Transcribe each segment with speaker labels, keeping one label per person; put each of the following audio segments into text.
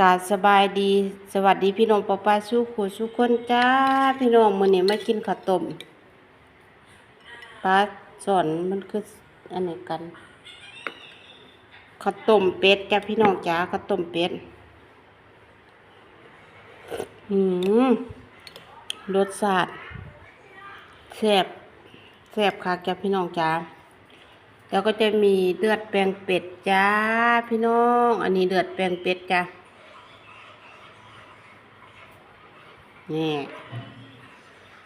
Speaker 1: กาสบายดีสวัสดีพี่น้องปอปาสู้ขู่สู้คนจ้าพี่น้องมื้อนี้มากินข้าวต้มปลาสอนมันคืออันไหนกันข้าวต้มเป็ดจ้าพี่น้องจ้าข้าวต้มเป็ดหืมรสชาติแซ่บแซ่บค่ะจ้าพี่น้องจ้าแล้วก็จะมีเลือดแปลงเป็ดจ้าพี่น้อง อันนี้เลือดแปลงเป็ดจ้า นี่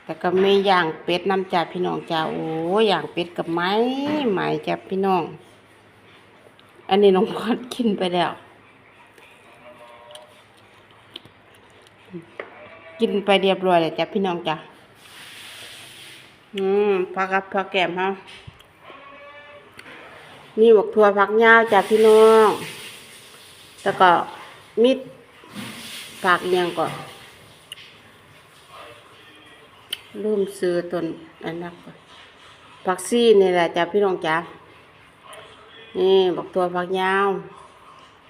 Speaker 1: แต่ก็มีย่างเป็ดน้ำจ่าพี่น้องจ้าโอ้ย่างเป็ดกับไม้ไหมจ้าพี่น้อง อันนี้น้องพอดกินไปแล้ว กินไปเรียบร้อยแล้วจ้าพี่น้องจ้าอืมพักกับพักแก้มเฮานี่บกทัวพักยาวจ้าพี่น้อง แล้วก็มิดผักเนียงก่อน ลืมซื้อต้นอันนั้นก่อนผักซี่นี่แหละจ้ะพี่น้องจ้ะนี่บอกตัวผักยาว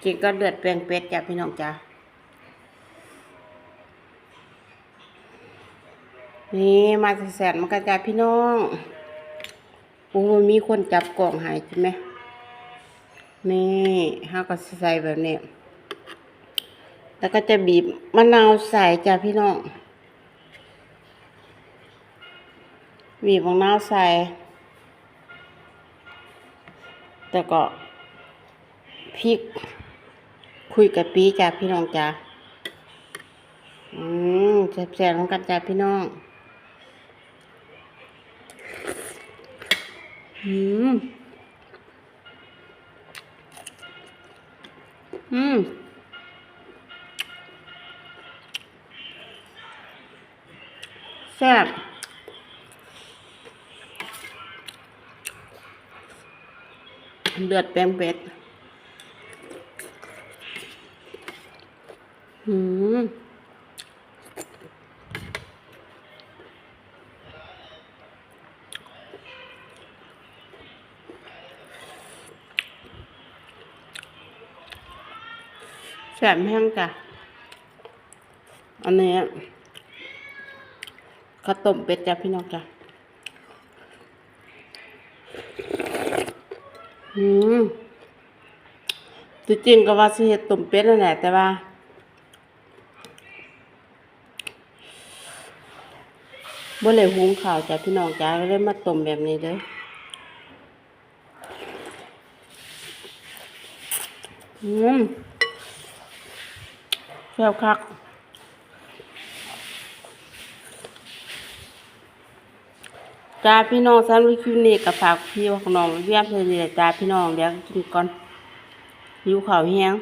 Speaker 1: กินก็เดือดแปลงเป็ดจ้ะพี่น้องจ้ะนี่มาแสนมันกระจายพี่น้องโอ้มันมีคนจับกล่องหายใช่ไหมนี่ห้าก็ใส่แบบนี้ แล้วก็จะบีบมะนาวใส่จ้ะพี่น้อง บีบมะนาวใส่ แต่ก็พริก คุยกับปีจ้ะพี่น้องจ้ะอืมแซ่บๆของกันจ้ะพี่น้องอืมอืมแซ่บ เลือดแป้งเป็ดหืมแสบแห้งจ้ะ อันนี้ข้าวต้มเป็ดจ้ะพี่น้องจ้ะ อืมจริงก็ว่าสิเฮ็ดต้มเป็ดนั่นแหละแต่ว่าบ่เลยหุงข้าวจ้ะพี่น้องจ้าก็เลยมาต้มแบบนี้เลยอืมแซ่บคัก จ้าพี่น้องสำหรับคลิปนี้ก็ฝากพี่ว่าของน้องเวียมเพิ่นนี่แหลยจ้าพี่น้องเดี๋ยวกินก่อนหิวข้าวแฮง